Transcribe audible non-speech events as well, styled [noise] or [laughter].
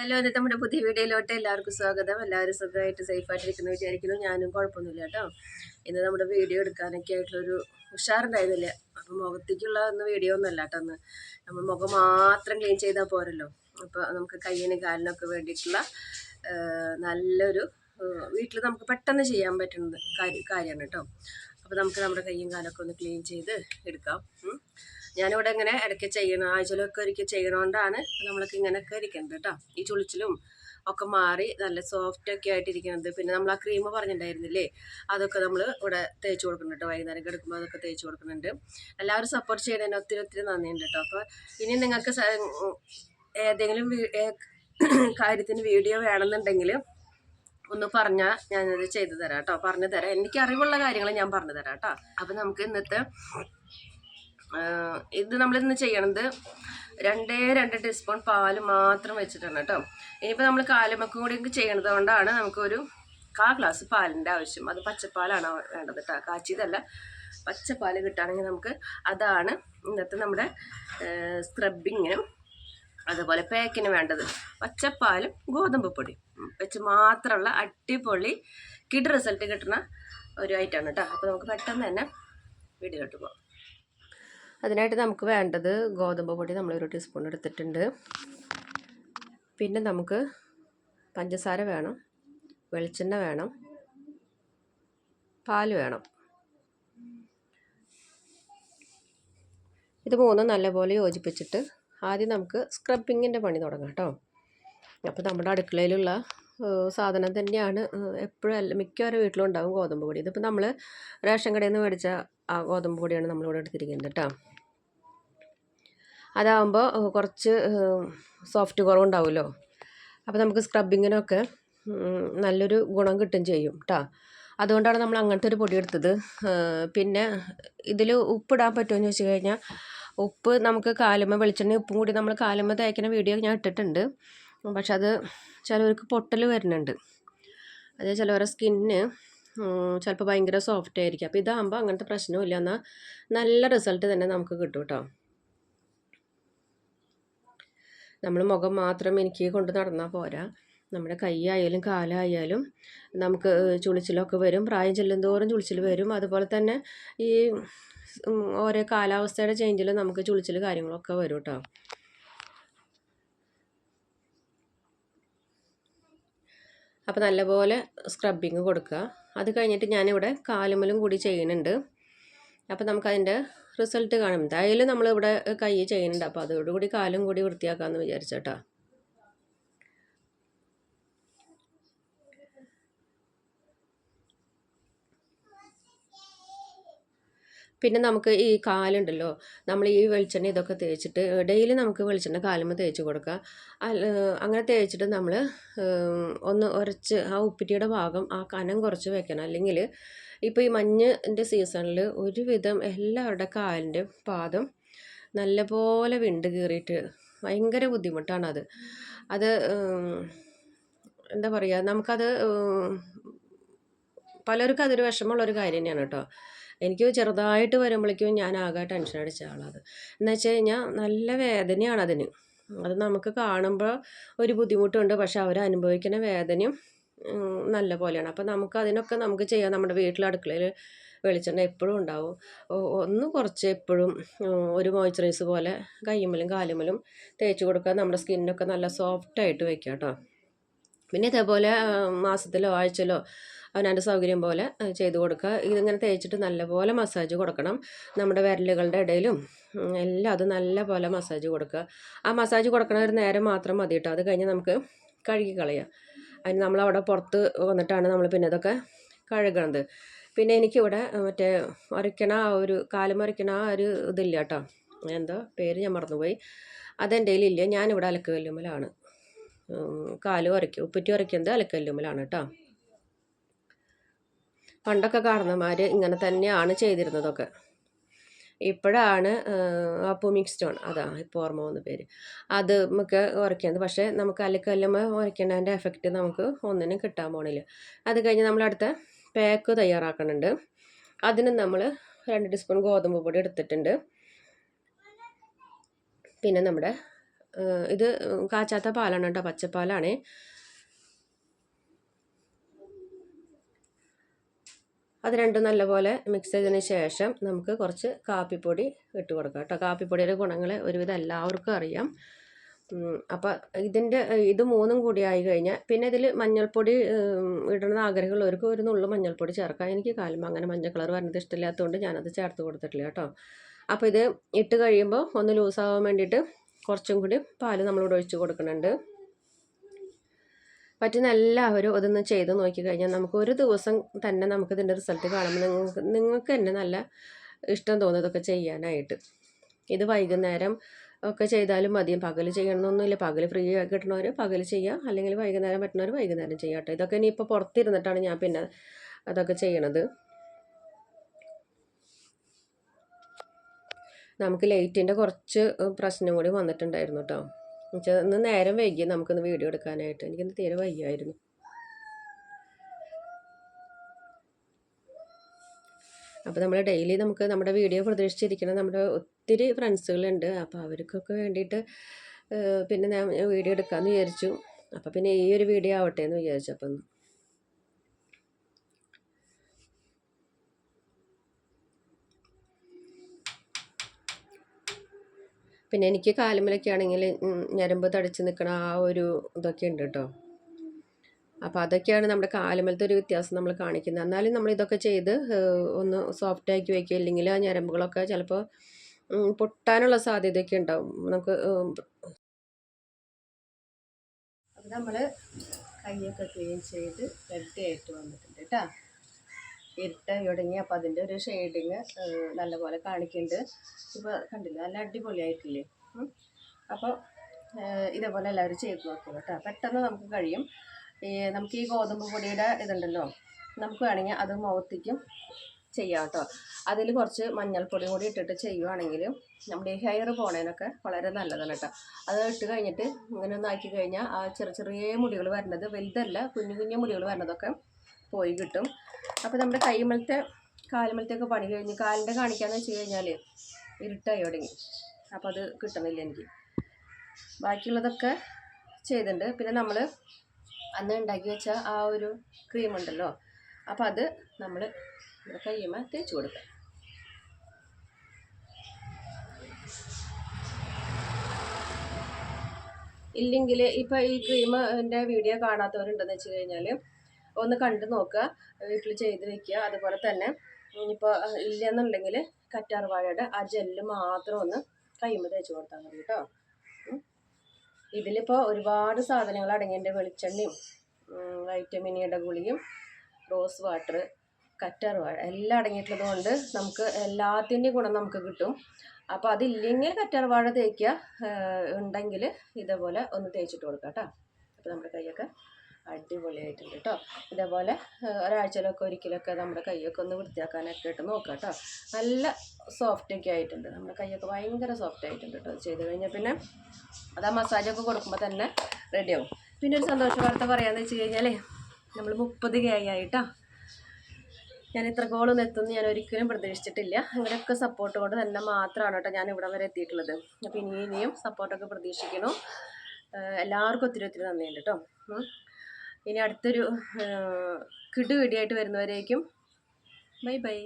Hello ഇത് നമ്മുടെ പുതിയ വീഡിയോയിലോട്ട് എല്ലാവർക്കും സ്വാഗതം. എല്ലാവരും സുഖമായിട്ട് സേഫായിട്ടിരിക്കുന്നു വിചാരിക്കുന്നു. ഞാനും കുഴപ്പമൊന്നുമില്ല കേട്ടോ. ഇന്ന് നമ്മുടെ വീഡിയോ എടുക്കാനൊക്കെ ആയിട്ടുള്ളൊരു ഉഷാറുണ്ടായിരുന്നില്ല? അപ്പം മുഖത്തേക്കുള്ള ഒന്ന് വീഡിയോ ഒന്നല്ല കേട്ടോ ഒന്ന് നമ്മൾ മുഖം മാത്രം ക്ലീൻ ചെയ്താൽ പോരല്ലോ. അപ്പോൾ നമുക്ക് കയ്യിനും കാലിനൊക്കെ വേണ്ടിയിട്ടുള്ള നല്ലൊരു വീട്ടിൽ നമുക്ക് പെട്ടെന്ന് ചെയ്യാൻ പറ്റുന്ന കാര്യം കാര്യമാണ് കേട്ടോ. അപ്പോൾ നമുക്ക് നമ്മുടെ കയ്യും കാലൊക്കെ ഒന്ന് ക്ലീൻ ചെയ്ത് എടുക്കാം. ഞാനിവിടെ ഇങ്ങനെ ഇടയ്ക്ക് ചെയ്യണം ആഴ്ചയിലൊക്കെ ഒരിക്കൽ ചെയ്യണോണ്ടാണ് നമ്മളൊക്കെ ഇങ്ങനെയൊക്കെ ഇരിക്കുന്നത് കേട്ടോ. ഈ ചുളിച്ചിലും ഒക്കെ മാറി നല്ല സോഫ്റ്റ് ഒക്കെ ആയിട്ടിരിക്കുന്നത്. പിന്നെ നമ്മൾ ആ ക്രീം പറഞ്ഞിട്ടുണ്ടായിരുന്നില്ലേ? അതൊക്കെ നമ്മൾ ഇവിടെ തേച്ച് കൊടുക്കുന്നുണ്ട് വൈകുന്നേരം കിടക്കുമ്പോൾ അതൊക്കെ തേച്ച് കൊടുക്കുന്നുണ്ട്. എല്ലാവരും സപ്പോർട്ട് ചെയ്യുന്നതിന് ഒത്തിരി ഒത്തിരി നന്ദിയുണ്ട് കേട്ടോ. അപ്പോൾ ഇനി നിങ്ങൾക്ക് ഏതെങ്കിലും [clears throat] കാര്യത്തിന് വീഡിയോ വേണമെന്നുണ്ടെങ്കിൽ ഒന്ന് പറഞ്ഞാൽ ഞാനത് ചെയ്തു തരാം കേട്ടോ. പറഞ്ഞു തരാം എനിക്ക് അറിവുള്ള കാര്യങ്ങൾ ഞാൻ പറഞ്ഞു തരാം കേട്ടോ. അപ്പം നമുക്ക് ഇന്നത്തെ ഇത് നമ്മളിന്ന് ചെയ്യണത് രണ്ടേ രണ്ട് ടീസ്പൂൺ പാൽ മാത്രം വെച്ചിട്ടാണ് കേട്ടോ. ഇനിയിപ്പോൾ നമ്മൾ കാലുമക്കും കൂടി ചെയ്യണത് കൊണ്ടാണ് നമുക്കൊരു കാ ഗ്ലാസ് പാലിന്റെ ആവശ്യം. അത് പച്ചപ്പാലാണ് വേണ്ടത് കേട്ടോ. കാച്ചിയതല്ല പച്ചപ്പാൽ കിട്ടുകയാണെങ്കിൽ നമുക്ക് അതാണ് ഇന്നത്തെ നമ്മുടെ സ്ക്രബിങ്ങിനും അതുപോലെ പേക്കിന് വേണ്ടത്. പച്ചപ്പാലും ഗോതമ്പ് പൊടി വെച്ച് മാത്രമുള്ള അടിപൊളി കിഡ് റിസൾട്ട് കിട്ടുന്ന ഒരു ഐറ്റമാണ് കേട്ടോ. അപ്പോൾ നമുക്ക് പെട്ടെന്ന് തന്നെ വീട്ടിലോട്ട് പോകാം അതിനായിട്ട് നമുക്ക് വേണ്ടത് ഗോതമ്പ് പൊടി നമ്മൾ ഒരു ടീസ്പൂൺ എടുത്തിട്ടുണ്ട്. പിന്നെ നമുക്ക് പഞ്ചസാര വേണം വെളിച്ചെണ്ണ വേണം പാൽ വേണം. ഇത് മൂന്നും നല്ലപോലെ യോജിപ്പിച്ചിട്ട് ആദ്യം നമുക്ക് സ്ക്രബിങ്ങിന്റെ പണി തുടങ്ങാം കേട്ടോ. അപ്പോൾ നമ്മുടെ അടുക്കളയിലുള്ള സാധനം തന്നെയാണ്. എപ്പോഴും മിക്കവാറും വീട്ടിലും ഉണ്ടാകും ഗോതമ്പ് പൊടി. ഇതിപ്പോൾ നമ്മൾ റേഷൻ കടയിൽ നിന്ന് മേടിച്ച ആ ഗോതമ്പ് പൊടിയാണ് നമ്മളിവിടെ എടുത്തിരിക്കുന്നത് കേട്ടോ അതാകുമ്പോൾ ഏഹ്, കുറച്ച് സോഫ്റ്റ് കുറവുണ്ടാവുമല്ലോ. അപ്പോൾ നമുക്ക് സ്ക്രബിങ്ങിനൊക്കെ നല്ലൊരു ഗുണം കിട്ടും ചെയ്യും കേട്ടോ അതുകൊണ്ടാണ് നമ്മൾ അങ്ങനത്തെ ഒരു പൊടി എടുത്തത്. പിന്നെ ഇതിൽ ഉപ്പിടാൻ പറ്റുമോ എന്ന് വെച്ച് കഴിഞ്ഞാൽ ഉപ്പ് നമുക്ക് കാലുമ്മ വെളിച്ചെണ്ണ ഉപ്പും കൂടി നമ്മൾ കാലുമ്മ തേക്കുന്ന വീഡിയോ ഞാൻ ഇട്ടിട്ടുണ്ട്. പക്ഷെ അത് ചിലവർക്ക് പൊട്ടൽ വരുന്നുണ്ട്. അതേ ചിലവരുടെ സ്കിന്ന് ചിലപ്പോൾ ഭയങ്കര സോഫ്റ്റ് ആയിരിക്കും. അപ്പോൾ ഇതാകുമ്പോൾ അങ്ങനത്തെ പ്രശ്നമില്ല എന്നാൽ നല്ല റിസൾട്ട് തന്നെ നമുക്ക് കിട്ടും കേട്ടോ നമ്മൾ മുഖം മാത്രം എനിക്ക് കൊണ്ട് നടന്നാൽ പോരാ. നമ്മുടെ കൈയായാലും കാലായാലും നമുക്ക് ചുളിച്ചിലൊക്കെ വരും. പ്രായം ചെല്ലുന്തോറും ചുളിച്ചിൽ വരും. അതുപോലെ തന്നെ ഈ ഓരോ കാലാവസ്ഥയുടെ ചേഞ്ചിൽ നമുക്ക് ചുളിച്ചിൽ കാര്യങ്ങളൊക്കെ വരും കേട്ടോ അപ്പോൾ നല്ലപോലെ സ്ക്രബിങ് കൊടുക്കുക. അത് കഴിഞ്ഞിട്ട് ഞാനിവിടെ കാലുമലും കൂടി ചെയ്യുന്നുണ്ട്. അപ്പോൾ നമുക്കതിന്റെ റിസൾട്ട് കാണും. എന്തായാലും നമ്മളിവിടെ കൈ ചെയ്യുന്നുണ്ട്. അപ്പോൾ അതോടുകൂടി കാലും കൂടി വൃത്തിയാക്കാമെന്ന് വിചാരിച്ചേട്ടോ. പിന്നെ നമുക്ക് ഈ കാലുണ്ടല്ലോ നമ്മൾ ഈ വെളിച്ചെണ്ണ ഇതൊക്കെ തേച്ചിട്ട് ഡെയിലി നമുക്ക് വെളിച്ചെണ്ണ കാലുമ്പോൾ തേച്ച് കൊടുക്കുക. അങ്ങനെ തേച്ചിട്ട് നമ്മൾ ഒന്ന് ഉരച്ച് ആ ഉപ്പിറ്റിയുടെ ഭാഗം ആ കനം കുറച്ച് വെക്കണം. അല്ലെങ്കിൽ ഇപ്പോൾ ഈ മഞ്ഞിന്റെ സീസണിൽ ഒരുവിധം എല്ലാവരുടെ കാലിന്റെ പാദം നല്ലപോലെ വിണ്ട് കീറിയിട്ട് ഭയങ്കര ബുദ്ധിമുട്ടാണത്. അത് എന്താ പറയുക നമുക്കത് പലർക്കും അതൊരു വിഷമമുള്ളൊരു കാര്യം തന്നെയാണ് കേട്ടോ. എനിക്ക് ചെറുതായിട്ട് വരുമ്പോഴേക്കും ഞാൻ ആകെ ടെൻഷൻ അടിച്ച ആളത് എന്ന് വെച്ച് കഴിഞ്ഞാൽ നല്ല വേദനയാണ് അതിന്. അത് നമുക്ക് കാണുമ്പോൾ ഒരു ബുദ്ധിമുട്ടുണ്ട് പക്ഷെ അവർ അനുഭവിക്കുന്ന വേദനയും നല്ല പോലെയാണ്. അപ്പോൾ നമുക്ക് അതിനൊക്കെ നമുക്ക് ചെയ്യാം. നമ്മുടെ വീട്ടിലെ അടുക്കളയിൽ വെളിച്ചെണ്ണ എപ്പോഴും ഉണ്ടാവും. ഒന്ന് കുറച്ച് എപ്പോഴും ഒരു മോയ്സ്ചറൈസ് പോലെ കയ്യുമ്മലും കാലുമ്മലും തേച്ച് കൊടുക്കുക നമ്മുടെ സ്കിന്നൊക്കെ നല്ല സോഫ്റ്റായിട്ട് വെക്കാം കേട്ടോ പിന്നെ ഇതേപോലെ മാസത്തിലോ ആഴ്ചയിലോ അവനവന്റെ സൗകര്യം പോലെ ചെയ്ത് കൊടുക്കുക. ഇതിങ്ങനെ തേച്ചിട്ട് നല്ലപോലെ മസാജ് കൊടുക്കണം. നമ്മുടെ വിരലുകളുടെ ഇടയിലും എല്ലാം അത് നല്ലപോലെ മസാജ് കൊടുക്കുക. ആ മസാജ് കൊടുക്കണ ഒരു നേരം മാത്രം മതി കേട്ടോ. അത് കഴിഞ്ഞ് നമുക്ക് കഴുകി കളയാം. അതിന് നമ്മളവിടെ പുറത്ത് വന്നിട്ടാണ് നമ്മൾ പിന്നെ ഇതൊക്കെ കഴുകണത്. പിന്നെ എനിക്കിവിടെ മറ്റേ ഉരയ്ക്കണ ആ ഒരു കാലം ഉരയ്ക്കണ ആ ഒരു ഇതില്ല കേട്ടോ. എന്തോ പേര് ഞാൻ മറന്നുപോയി. അതെന്റെ കയ്യിലില്ല. ഞാനിവിടെ അലക്കുകല്ലുമ്മലാണ് കാൽ ഉരയ്ക്കും. ഉപ്പറ്റി ഉരയ്ക്കുന്നത് അലക്കല്ലുമ്മലാണ് കേട്ടോ. പണ്ടൊക്കെ കാരണന്മാർ ഇങ്ങനെ തന്നെയാണ് ചെയ്തിരുന്നതൊക്കെ. ഇപ്പോഴാണ് അപ്പു മിക്സ് സ്റ്റോൺ. അതാ ഇപ്പോൾ ഓർമ്മ വന്ന പേര്. അത് നമുക്ക് ഉരയ്ക്കുന്നത് പക്ഷേ നമുക്ക് അലക്കല്ലുമ്മ ഉരയ്ക്കുന്നതിന്റെ എഫക്റ്റ് നമുക്ക് ഒന്നിനും കിട്ടാൻ പോണില്ല. അത് കഴിഞ്ഞ് നമ്മളടുത്ത പാക്ക് തയ്യാറാക്കുന്നുണ്ട് അതിന് നമ്മൾ രണ്ട് ടീസ്പൂൺ ഗോതമ്പ് പൊടി എടുത്തിട്ടുണ്ട്. പിന്നെ നമ്മുടെ ഇത് കാച്ചാത്ത പാലാണ് കേട്ടോ പച്ചപ്പാലാണ്. അത് രണ്ടും നല്ലപോലെ മിക്സ് ചെയ്തതിന് ശേഷം നമുക്ക് കുറച്ച് കാപ്പിപ്പൊടി ഇട്ട് കൊടുക്കാം കേട്ടോ. കാപ്പിപ്പൊടിയുടെ ഗുണങ്ങൾ ഒരുവിധം എല്ലാവർക്കും അറിയാം. അപ്പോൾ ഇതിന്റെ ഇത് മൂന്നും കൂടി ആയി കഴിഞ്ഞാൽ പിന്നെ ഇതിൽ മഞ്ഞൾപ്പൊടി ഇടണമെന്ന് ആഗ്രഹമുള്ളവർക്ക് ഒരു നുള്ളു മഞ്ഞൾപ്പൊടി ചേർക്കാം. എനിക്ക് കാലം അങ്ങനെ മഞ്ഞ കളർ വരുന്നത് ഇഷ്ടമില്ലാത്തതുകൊണ്ട് ഞാനത് ചേർത്ത് കൊടുത്തിട്ടില്ല കേട്ടോ. അപ്പോൾ ഇത് ഇട്ട് കഴിയുമ്പോൾ ഒന്ന് ലൂസാവാൻ വേണ്ടിയിട്ട് കുറച്ചും കൂടി പാൽ നമ്മളിവിടെ ഒഴിച്ച് കൊടുക്കുന്നുണ്ട്. പറ്റുന്ന എല്ലാവരും ഇതൊന്ന് ചെയ്ത് നോക്കി കഴിഞ്ഞാൽ നമുക്ക് ഒരു ദിവസം തന്നെ നമുക്ക് ഇതിന്റെ റിസൾട്ട് കാണുമ്പോൾ നിങ്ങൾക്ക് നിങ്ങൾക്ക് തന്നെ നല്ല ഇഷ്ടം തോന്നുന്നതൊക്കെ ചെയ്യാനായിട്ട്. ഇത് വൈകുന്നേരം ഒക്കെ ചെയ്താലും മതി പകൽ ചെയ്യണമെന്നൊന്നുമില്ല. പകൽ ഫ്രീ കിട്ടണവർ പകൽ ചെയ്യാം. അല്ലെങ്കിൽ വൈകുന്നേരം പറ്റുന്നവർ വൈകുന്നേരം ചെയ്യാം കേട്ടോ. ഇതൊക്കെ ഇനിയിപ്പോൾ പുറത്തിരുന്നിട്ടാണ് ഞാൻ പിന്നെ അതൊക്കെ ചെയ്യണത്. നമുക്ക് ലൈറ്റിന്റെ കുറച്ച് പ്രശ്നം കൂടി വന്നിട്ടുണ്ടായിരുന്നു കേട്ടോ. എന്നുവെച്ചാൽ ഇന്ന് നേരം വൈകി നമുക്കൊന്ന് വീഡിയോ എടുക്കാനായിട്ട്. എനിക്കിന്ന് തീരെ വയ്യായിരുന്നു. അപ്പോൾ നമ്മൾ ഡെയിലി നമുക്ക് നമ്മുടെ വീഡിയോ പ്രതീക്ഷിച്ചിരിക്കുന്ന നമ്മുടെ ഒത്തിരി ഫ്രണ്ട്സുകളുണ്ട്. അപ്പോൾ അവർക്കൊക്കെ വേണ്ടിയിട്ട് പിന്നെ ഞാൻ വീഡിയോ എടുക്കാമെന്ന് വിചാരിച്ചു. അപ്പോൾ പിന്നെ ഈ ഒരു വീഡിയോ ആവട്ടെ എന്ന് വിചാരിച്ചു. അപ്പം പിന്നെ എനിക്ക് കാലുമലൊക്കെ ആണെങ്കിൽ ഞരമ്പ് തടിച്ച് നിൽക്കണ ആ ഒരു ഇതൊക്കെ ഉണ്ട് കേട്ടോ. അപ്പോൾ അതൊക്കെയാണ് നമ്മുടെ കാലുമലത്തെ ഒരു വ്യത്യാസം നമ്മൾ കാണിക്കുന്നത്. എന്നാലും നമ്മൾ ഇതൊക്കെ ചെയ്ത് ഒന്ന് സോഫ്റ്റ് ആക്കി വയ്ക്കുക അല്ലെങ്കിൽ ആ ഞരമ്പുകളൊക്കെ ചിലപ്പോൾ പൊട്ടാനുള്ള സാധ്യതയൊക്കെ ഉണ്ടാവും. നമുക്ക് നമ്മൾ കയ്യൊക്കെ ക്ലീൻ ചെയ്ത് റെഡി ആയിട്ട് വന്നിട്ടുണ്ട് കേട്ടോ. ഇരുട്ട് തുടങ്ങി. അപ്പോൾ അതിന്റെ ഒരു ഷെയ്ഡിങ് നല്ലപോലെ കാണിക്കുന്നുണ്ട് ഇപ്പോൾ കണ്ടില്ല നല്ല അടിപൊളിയായിട്ടില്ലേ? അപ്പോൾ ഇതേപോലെ എല്ലാവരും ചെയ്ത് നോക്കുക കേട്ടോ. പെട്ടെന്ന് നമുക്ക് കഴിയും. ഈ നമുക്ക് ഈ ഗോതമ്പ് പൊടിയുടെ ഇതുണ്ടല്ലോ. നമുക്ക് വേണമെങ്കിൽ അത് മുഖത്തേക്കും ചെയ്യാം കേട്ടോ. അതിൽ കുറച്ച് മഞ്ഞൾപ്പൊടി കൂടി ഇട്ടിട്ട് ചെയ്യുവാണെങ്കിൽ നമ്മുടെ ഈ ഹെയർ പോണേനൊക്കെ വളരെ നല്ലതാണ് കേട്ടോ. അത് ഇട്ട് കഴിഞ്ഞിട്ട് ഇങ്ങനെ ഒന്ന് ആക്കി കഴിഞ്ഞാൽ ആ ചെറിയ ചെറിയ മുടികൾ വരുന്നത് വലുതല്ല കുഞ്ഞു കുഞ്ഞു മുടികൾ വരുന്നതൊക്കെ പോയി കിട്ടും. അപ്പോൾ നമ്മുടെ കൈമലത്തെ കാലുമലത്തെയൊക്കെ പണി കഴിഞ്ഞ് കാലിന്റെ കാണിക്കാന്ന് വെച്ച് കഴിഞ്ഞാൽ ഇരുട്ടായി തുടങ്ങി. അപ്പോൾ അത് കിട്ടണില്ല എനിക്ക്. ബാക്കിയുള്ളതൊക്കെ ചെയ്തിട്ടുണ്ട്. പിന്നെ നമ്മൾ അന്ന് ഉണ്ടാക്കി വെച്ച ആ ഒരു ക്രീം ഉണ്ടല്ലോ അപ്പം അത് നമ്മൾ നമ്മുടെ കയ്യുമ്മ തേച്ച് കൊടുക്കുക ഇല്ലെങ്കിൽ ഇപ്പോൾ ഈ ക്രീമിന്റെ വീഡിയോ കാണാത്തവരുണ്ടെന്ന് വെച്ച് കഴിഞ്ഞാൽ ഒന്ന് കണ്ടു നോക്കുക വീട്ടിൽ ചെയ്ത് വെക്കുക. അതുപോലെ തന്നെ ഇനിയിപ്പോൾ ഇല്ലെന്നുണ്ടെങ്കിൽ കറ്റാർവാഴയുടെ ആ ജെല്ല് മാത്രം ഒന്ന് കൈമ തേച്ച് കൊടുത്താൽ മതി കേട്ടോ. ഇതിലിപ്പോൾ ഒരുപാട് സാധനങ്ങൾ അടങ്ങിയതിന്റെ വെളിച്ചെണ്ണയും വൈറ്റമിനിയുടെ ഗുളിയും റോസ് വാട്ടർ കറ്റാർവാഴ എല്ലാം അടങ്ങിയിട്ടുള്ളത് കൊണ്ട് നമുക്ക് എല്ലാത്തിന്റെയും ഗുണം നമുക്ക് കിട്ടും. അപ്പോൾ അതില്ലെങ്കിൽ കറ്റാർവാഴ തേക്കുക ഉണ്ടെങ്കിൽ ഇതേപോലെ ഒന്ന് തേച്ചിട്ട് കൊടുക്കാം കേട്ടോ. അപ്പോൾ നമ്മുടെ കൈയൊക്കെ അടിപൊളിയായിട്ടുണ്ട് കേട്ടോ. ഇതേപോലെ ഒരാഴ്ചയിലൊക്കെ ഒരിക്കലൊക്കെ നമ്മുടെ കൈയൊക്കെ ഒന്ന് വൃത്തിയാക്കാനൊക്കെ ആയിട്ട് നോക്കാം കേട്ടോ. നല്ല സോഫ്റ്റ് ഒക്കെ ആയിട്ടുണ്ട്. നമ്മുടെ കൈയൊക്കെ ഭയങ്കര സോഫ്റ്റ് ആയിട്ടുണ്ട് കേട്ടോ. ചെയ്ത് കഴിഞ്ഞാൽ പിന്നെ അത് ആ മസാജൊക്കെ കൊടുക്കുമ്പോൾ തന്നെ റെഡിയാവും പിന്നെ ഒരു സന്തോഷ വാർത്ത പറയാമെന്ന് വെച്ച് കഴിഞ്ഞാൽ നമ്മൾ മുപ്പത് കെ ആയിട്ടാ. ഞാൻ ഇത്ര ഗോളൊന്നും എത്തുമെന്ന് ഞാൻ ഒരിക്കലും പ്രതീക്ഷിച്ചിട്ടില്ല. അങ്ങനെയൊക്കെ സപ്പോർട്ട് കൊണ്ട് തന്നെ മാത്രമാണ് കേട്ടോ ഞാൻ ഇവിടെ വരെ എത്തിയിട്ടുള്ളത്. അപ്പോൾ ഇനി ഇനിയും സപ്പോർട്ടൊക്കെ പ്രതീക്ഷിക്കുന്നു. എല്ലാവർക്കും ഒത്തിരി ഒത്തിരി നന്ദിയുണ്ട് കേട്ടോ. ഇനി അടുത്തൊരു കിടുകിടിയായിട്ട് വരുന്നവരേക്കും ബൈ ബൈ.